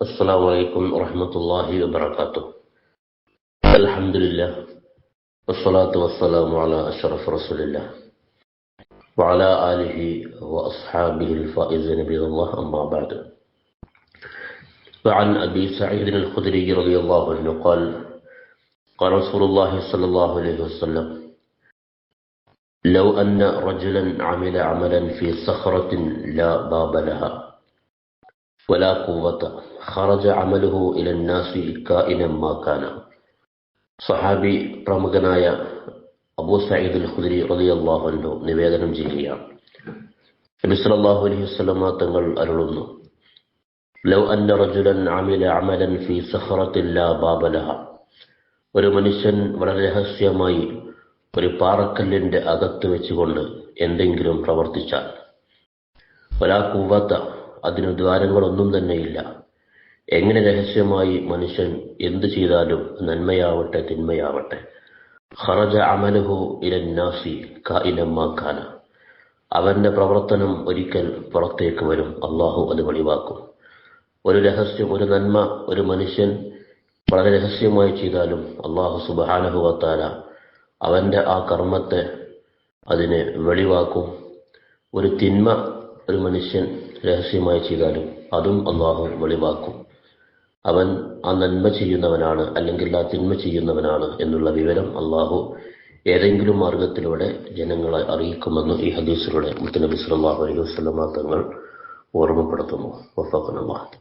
السلام عليكم ورحمة الله وبركاته. الحمد لله والصلاة والسلام على أشرف رسول الله. وعلى آله وأصحابه الفائزين بإذن الله أما بعد. وعن أبي سعيد الخدري رضي الله عنه قال قال رسول الله صلى الله عليه وسلم لو أن رجلا عمل عملا في صخرة لا باب لها. ولا قوة خرج عمله إلى الناس كائنا ما كان സഹാബി പ്രമുഖനായ അബൂ സയ്യിദ് അൽ ഖുദരി റളിയല്ലാഹു അൻഹു നിവേദനം ചെയ്യുകയാണ് നബി സല്ലല്ലാഹു അലൈഹി വസല്ലമ തങ്ങൾ അരുളുന്നു ലൗ അന്ന റജുലൻ അമില അമലൻ ഫീ സഖറത്തിൻ ലാ ബാബ ലഹ ഒരു മനുഷ്യൻ വളരെ രഹസ്യമായി ഒരു പാറക്കല്ലിന്റെ അകത്ത് വെച്ചുകൊണ്ട് എന്തെങ്കിലും പ്രവർത്തിച്ചാൽ ഒരാ കൂവത്ത അതിന് ദ്വാരങ്ങളൊന്നും തന്നെയില്ല. എങ്ങനെ രഹസ്യമായി മനുഷ്യൻ എന്തു ചെയ്താലും നന്മയാവട്ടെ തിന്മയാവട്ടെ. ഖറജ അമലുഹു ഇലന്നാസി കായിനമ്മാക്കാന അവന്റെ പ്രവർത്തനം ഒരിക്കൽ പുറത്തേക്ക് വരും. അള്ളാഹു അത് വെളിവാക്കും. ഒരു രഹസ്യം ഒരു നന്മ ഒരു മനുഷ്യൻ വളരെ രഹസ്യമായി ചെയ്താലും അള്ളാഹു സുബാനഹുവത്താല അവന്റെ ആ കർമ്മത്തെ അതിനെ വെളിവാക്കും. ഒരു തിന്മ ഒരു മനുഷ്യൻ രഹസ്യമായി ചെയ്താലും അതും അള്ളാഹു വെളിവാക്കും. അവൻ ആ നന്മ ചെയ്യുന്നവനാണ് അല്ലെങ്കിൽ ആ തിന്മ ചെയ്യുന്നവനാണ് എന്നുള്ള വിവരം അള്ളാഹു ഏതെങ്കിലും മാർഗത്തിലൂടെ ജനങ്ങളെ അറിയിക്കുമെന്ന് ഈ ഹദീസിലൂടെ മുത്തനബി സല്ലല്ലാഹു അലൈഹി വസ്ലമാ തങ്ങൾ ഓർമ്മപ്പെടുത്തുന്നു. അല്ലാഹ്.